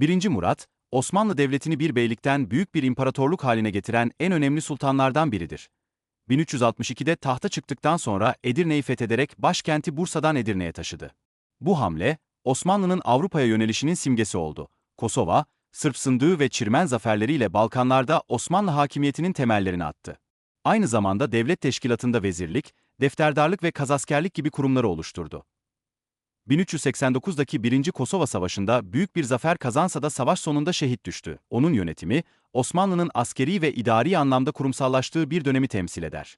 1. Murat, Osmanlı Devleti'ni bir beylikten büyük bir imparatorluk haline getiren en önemli sultanlardan biridir. 1362'de tahta çıktıktan sonra Edirne'yi fethederek başkenti Bursa'dan Edirne'ye taşıdı. Bu hamle, Osmanlı'nın Avrupa'ya yönelişinin simgesi oldu. Kosova, Sırp Sındığı ve Çirmen zaferleriyle Balkanlarda Osmanlı hakimiyetinin temellerini attı. Aynı zamanda devlet teşkilatında vezirlik, defterdarlık ve kazaskerlik gibi kurumları oluşturdu. 1389'daki 1. Kosova Savaşı'nda büyük bir zafer kazansa da savaş sonunda şehit düştü. Onun yönetimi, Osmanlı'nın askeri ve idari anlamda kurumsallaştığı bir dönemi temsil eder.